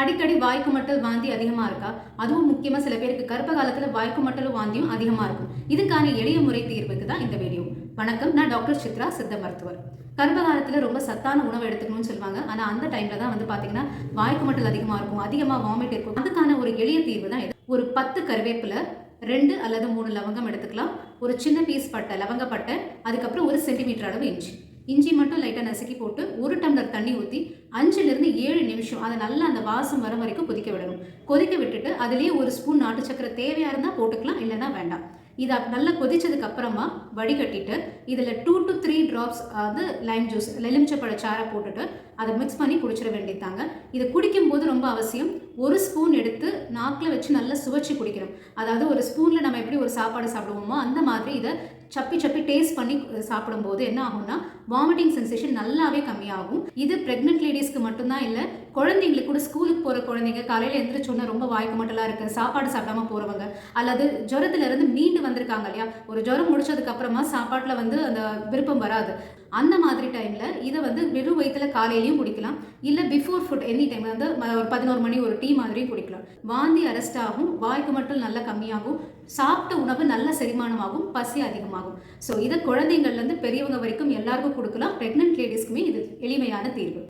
அடிக்கடி வாய்க்கு மட்டல் வாந்தி அதிகமா இருக்கா? அதுவும் முக்கியமா சில பேருக்கு கர்ப்ப காலத்தில் வாய்க்கு மட்டலும் வாந்தியும் அதிகமா இருக்கும். இதுக்கான எளிய முறை தீர்வுக்கு தான் இந்த வீடியோ வணக்கம். நான் டாக்டர் சித்ரா சித்த மருத்துவர். கர்ப்ப காலத்தில் ரொம்ப சத்தான உணவு எடுத்துக்கணும்னு சொல்லுவாங்க. ஆனா அந்த டைம்ல தான் வந்து பாத்தீங்கன்னா வாய்க்கு மட்டல் அதிகமா இருக்கும். அதிகமா வாமிட் இருக்கும். அதுக்கான ஒரு எளிய தீர்வு தான் இது. ஒரு பத்து கருவேப்பிலை ரெண்டு அல்லது மூணு லவங்கம் எடுத்துக்கலாம். ஒரு சின்ன பீஸ் பட்டை லவங்கப்பட்டை அதுக்கப்புறம் ஒரு சென்டிமீட்டர் அளவு இன்ச்சு இஞ்சி மட்டும் லைட்டாக நசுக்கி போட்டு ஒரு டம்ளர் தண்ணி ஊற்றி அஞ்சுலேருந்து ஏழு நிமிஷம் அதை நல்லா அந்த வாசம் வர வரைக்கும் கொதிக்க விடணும். கொதிக்க விட்டுட்டு அதுலேயே ஒரு ஸ்பூன் நாட்டு சக்கரை தேவையாக இருந்தால் போட்டுக்கலாம் இல்லைன்னா வேண்டாம். இதை நல்லா கொதிச்சதுக்கு அப்புறமா வடிகட்டிட்டு இதில் டூ டு த்ரீ ட்ராப்ஸ் வந்து லைம் ஜூஸ் எலுமிச்சப்பழ சாரை போட்டுட்டு அதை மிக்ஸ் பண்ணி குடிச்சிட வேண்டியதாங்க இது குடிக்கும்போது ரொம்ப அவசியம் ஒரு ஸ்பூன் எடுத்து நாக்கில் வச்சு நல்லா சுவைச்சி குடிக்கணும். அதாவது ஒரு ஸ்பூனில் நம்ம எப்படி ஒரு சாப்பாடு சாப்பிடுவோமோ அந்த மாதிரி இதை சப்பி சப்பி டேஸ்ட் பண்ணி சாப்பிடும்போது என்ன ஆகும்னா வாமிட்டிங் சென்சேஷன் நல்லாவே கம்மியாகும். இது ப்ரெக்னென்ட் லேடிஸ்க்கு மட்டும்தான் இல்லை குழந்தைங்களுக்கு கூட ஸ்கூலுக்கு போகிற குழந்தைங்க காலையில் எந்திரிச்சோன்னா ரொம்ப வாய்க்கு மட்டலாக இருக்குது சாப்பாடு சாப்பிடாம போகிறவங்க அல்லது ஜுரத்துலேருந்து மீண்டு வந்திருக்காங்க இல்லையா? ஒரு ஜுரம் முடிச்சதுக்கப்புறமா சாப்பாட்டில் வந்து அந்த விருப்பம் வராது. அந்த மாதிரி டைமில் இதை வந்து வெறும் வயிற்றில் காலையிலையும் குடிக்கலாம். இல்லை பிஃபோர் ஃபுட் எனி டைம் வந்து ம- ஒரு பதினோரு மணி ஒரு டீ மாதிரியும் குடிக்கலாம். வாந்தி அரெஸ்ட் ஆகும் வாய்க்கு மட்டும் நல்லா கம்மியாகும். சாப்பிட்ட உணவு நல்ல செரிமானமாகும் பசி அதிகமாகும். அதிகமாகும் ஸோ இதை குழந்தைங்கள்லேருந்து பெரியவங்க வரைக்கும் எல்லாருக்கும் கொடுக்கலாம். ப்ரெக்னென்ட் லேடிஸ்க்குமே இது எளிமையான தீர்வு.